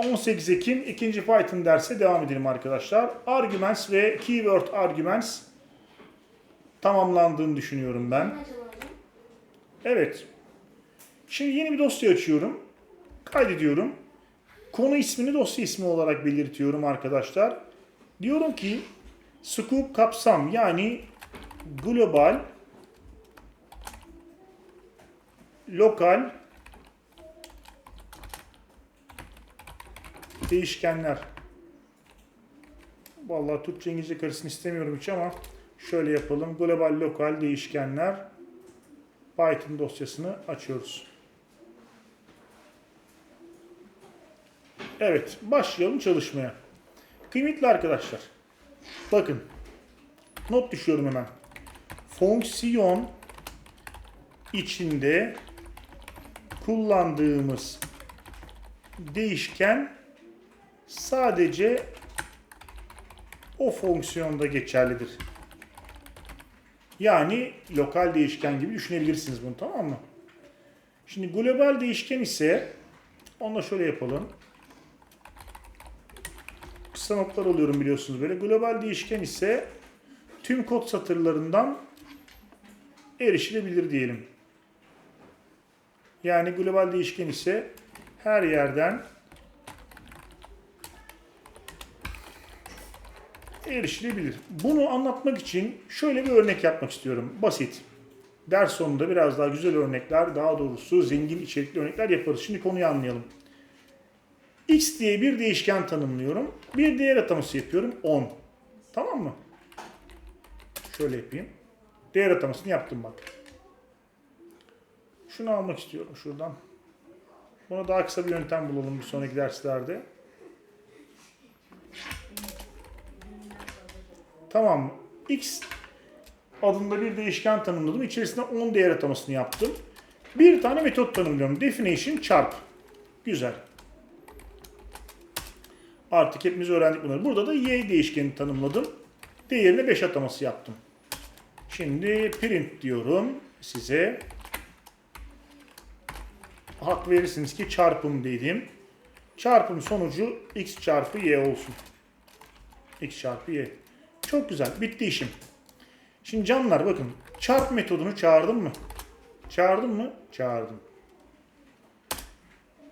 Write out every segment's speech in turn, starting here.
18 Ekim 2. Python derse devam edelim arkadaşlar. Arguments ve keyword arguments tamamlandığını düşünüyorum ben. Evet. Şimdi yeni bir dosya açıyorum. Kaydediyorum. Konu ismini dosya ismi olarak belirtiyorum arkadaşlar. Diyorum ki scope kapsam yani global lokal değişkenler. Vallahi Türkçe İngilizce karışsın istemiyorum hiç ama şöyle yapalım. Global lokal değişkenler Python dosyasını açıyoruz. Evet, başlayalım çalışmaya. Kıymetli arkadaşlar, bakın not düşüyorum hemen. Fonksiyon içinde kullandığımız değişken sadece o fonksiyonda geçerlidir. Yani lokal değişken gibi düşünebilirsiniz bunu tamam mı? Şimdi global değişken ise onunla şöyle yapalım. Kısa notlar alıyorum biliyorsunuz böyle. Global değişken ise tüm kod satırlarından erişilebilir diyelim. Yani global değişken ise her yerden erişilebilir. Bunu anlatmak için şöyle bir örnek yapmak istiyorum. Basit. Ders sonunda biraz daha güzel örnekler, daha doğrusu zengin içerikli örnekler yaparız. Şimdi konuyu anlayalım. X diye bir değişken tanımlıyorum. Bir değer ataması yapıyorum. 10. Tamam mı? Şöyle yapayım. Değer atamasını yaptım bak. Şunu almak istiyorum şuradan. Buna daha kısa bir yöntem bulalım bir sonraki derslerde. Tamam mı? X adında bir değişken tanımladım. İçerisinde 10 değer atamasını yaptım. Bir tane metot tanımlıyorum. Definition çarp. Güzel. Artık hepimiz öğrendik bunları. Burada da y değişkeni tanımladım. Değerine 5 ataması yaptım. Şimdi print diyorum size. Hak verirsiniz ki çarpım dedim. Çarpım sonucu x çarpı y olsun. x çarpı y. Çok güzel. Bitti işim. Şimdi canlar bakın. Çarp metodunu çağırdım mı? Çağırdım mı? Çağırdım.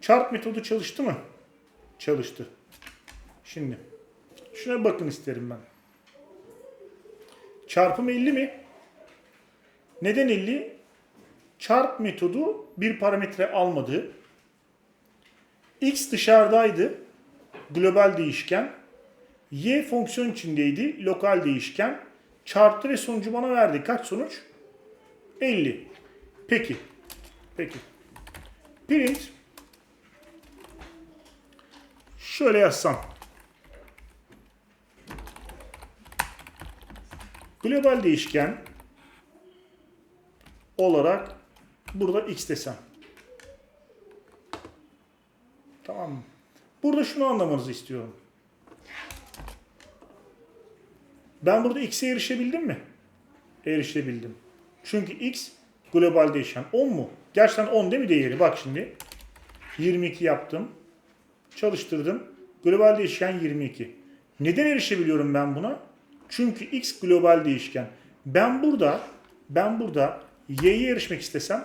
Çarp metodu çalıştı mı? Çalıştı. Şimdi şuna bakın isterim ben. Çarpım 50 mi? Neden 50? Çarp metodu bir parametre almadı. X dışarıdaydı. Global değişken. Y fonksiyon içindeydi. Lokal değişken. Çarptı ve sonucu bana verdi. Kaç sonuç? 50. Peki. Peki. Print. Şöyle yazsam. Global değişken olarak burada x desem. Tamam? Burada şunu anlamanızı istiyorum. Ben burada x'e erişebildim mi? Erişebildim. Çünkü x global değişken 10 mu? Gerçekten 10 değil mi değeri? Bak şimdi. 22 yaptım. Çalıştırdım. Global değişken 22. Neden erişebiliyorum ben buna? Çünkü x global değişken. Ben burada ben burada y'ye erişmek istesem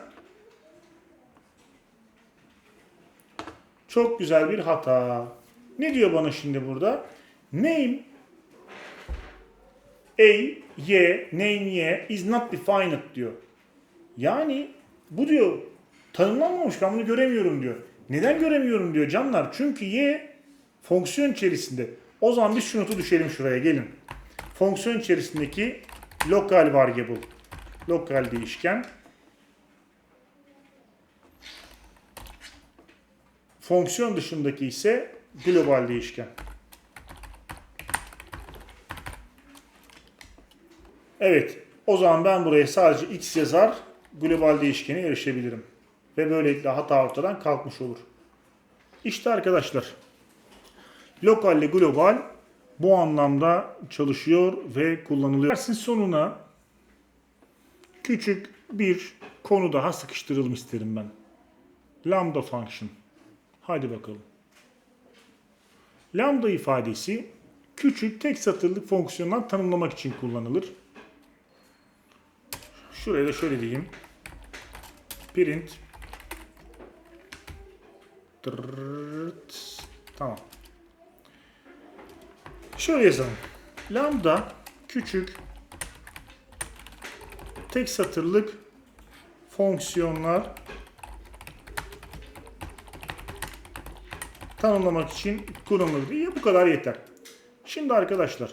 çok güzel bir hata. Ne diyor bana şimdi burada? Name a, y, name y is not defined diyor. Yani bu diyor tanımlanmamış ben bunu göremiyorum diyor. Neden göremiyorum diyor canlar? Çünkü y fonksiyon içerisinde. O zaman biz şu notu düşelim şuraya gelin. Fonksiyon içerisindeki lokal variable, lokal değişken fonksiyon dışındaki ise global değişken. Evet. O zaman ben buraya sadece x yazar global değişkene erişebilirim. Ve böylelikle hata ortadan kalkmış olur. İşte arkadaşlar. Lokal ile global bu anlamda çalışıyor ve kullanılıyor. Dersin sonuna küçük bir konu daha sıkıştıralım isterim ben. Lambda function. Hadi bakalım. Lambda ifadesi küçük tek satırlık fonksiyonlar tanımlamak için kullanılır. Şuraya da şöyle diyeyim. Print Tırırt. Tamam. Şöyle yazalım. Lambda küçük tek satırlık fonksiyonlar tanımlamak için kullanılır diye bu kadar yeter. Şimdi arkadaşlar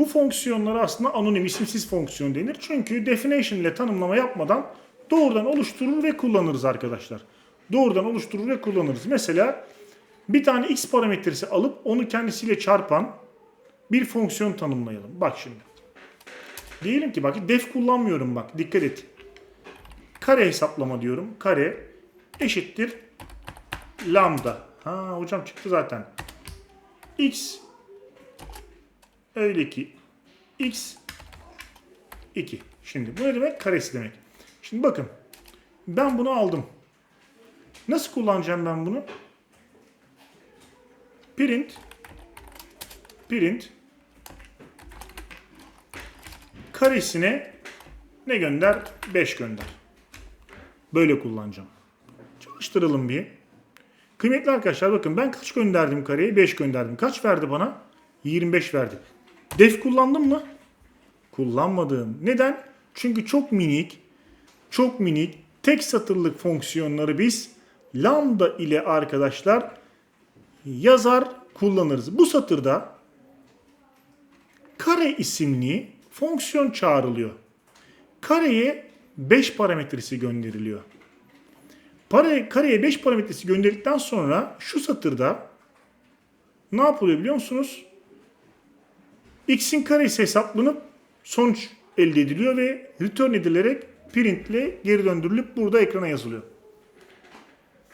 bu fonksiyonlara aslında anonim isimsiz fonksiyon denir. Çünkü definition ile tanımlama yapmadan doğrudan oluşturur ve kullanırız arkadaşlar. Doğrudan oluşturur ve kullanırız. Mesela bir tane x parametresi alıp onu kendisiyle çarpan bir fonksiyon tanımlayalım. Bak şimdi. Diyelim ki bak def kullanmıyorum bak dikkat et. Kare hesaplama diyorum. Kare eşittir lambda. Ha hocam çıktı zaten. x öyle ki x 2. Şimdi bu ne demek? Karesi demek. Şimdi bakın. Ben bunu aldım. Nasıl kullanacağım ben bunu? Print print karesine ne gönder? 5 gönder. Böyle kullanacağım. Çalıştıralım bir. Kıymetli arkadaşlar bakın ben kaç gönderdim kareye? 5 gönderdim. Kaç verdi bana? 25 verdi. Def kullandım mı? Kullanmadım. Neden? Çünkü çok minik, çok minik tek satırlık fonksiyonları biz lambda ile arkadaşlar yazar kullanırız. Bu satırda kare isimli fonksiyon çağrılıyor. Kareye 5 parametresi gönderiliyor. Pare, kareye 5 parametresi gönderdikten sonra şu satırda ne yapılıyor biliyor musunuz? X'in karesi hesaplanıp sonuç elde ediliyor ve return edilerek print ile geri döndürülüp burada ekrana yazılıyor.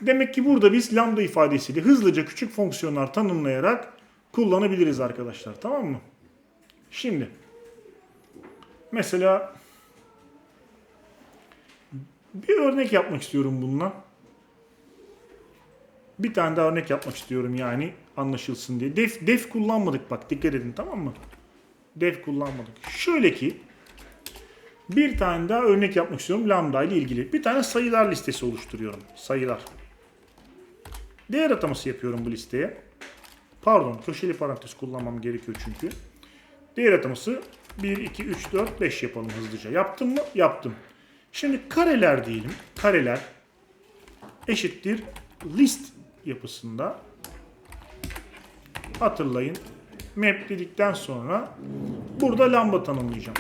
Demek ki burada biz lambda ifadesiyle hızlıca küçük fonksiyonlar tanımlayarak kullanabiliriz arkadaşlar. Tamam mı? Şimdi mesela bir örnek yapmak istiyorum bununla. Bir tane daha örnek yapmak istiyorum yani anlaşılsın diye. Def, def kullanmadık bak dikkat edin tamam mı? Def kullanmadık. Şöyle ki bir tane daha örnek yapmak istiyorum lambda ile ilgili. Bir tane sayılar listesi oluşturuyorum. Sayılar. Değer ataması yapıyorum bu listeye. Pardon köşeli parantez kullanmam gerekiyor çünkü. Değer ataması 1, 2, 3, 4, 5 yapalım hızlıca. Yaptım mı? Yaptım. Şimdi kareler diyelim. Kareler eşittir list yapısında hatırlayın. Map dedikten sonra burada lambda tanımlayacağım.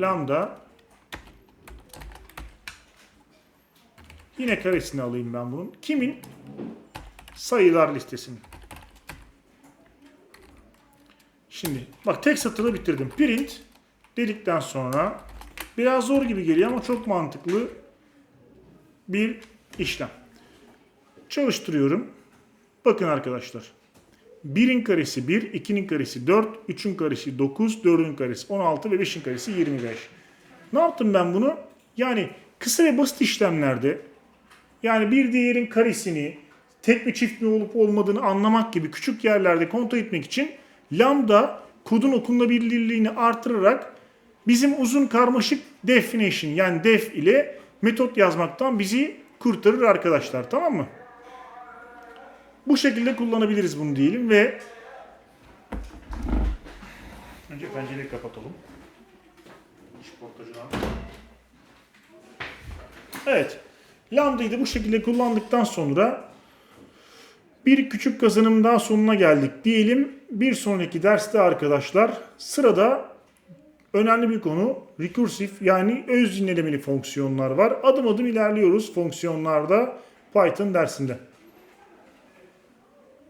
Lambda yine karesini alayım ben bunun. Kimin? Sayılar listesinin. Şimdi bak tek satırı bitirdim. Print dedikten sonra biraz zor gibi geliyor ama çok mantıklı bir işlem. Çalıştırıyorum. Bakın arkadaşlar. 1'in karesi 1, 2'nin karesi 4, 3'ün karesi 9, 4'ün karesi 16 ve 5'in karesi 25. Ne yaptım ben bunu? Yani kısa ve basit işlemlerde yani bir değerin karesini tek mi çift mi olup olmadığını anlamak gibi küçük yerlerde kontrol etmek için lambda kodun okunabilirliğini artırarak bizim uzun karmaşık definition yani def ile metot yazmaktan bizi kurtarır arkadaşlar tamam mı? Bu şekilde kullanabiliriz bunu diyelim ve önce pencereyi kapatalım. Evet. Lambda'yı da bu şekilde kullandıktan sonra bir küçük kazanım daha sonuna geldik diyelim. Bir sonraki derste arkadaşlar sırada önemli bir konu recursive yani öz yinilemeli fonksiyonlar var. Adım adım ilerliyoruz fonksiyonlarda Python dersinde.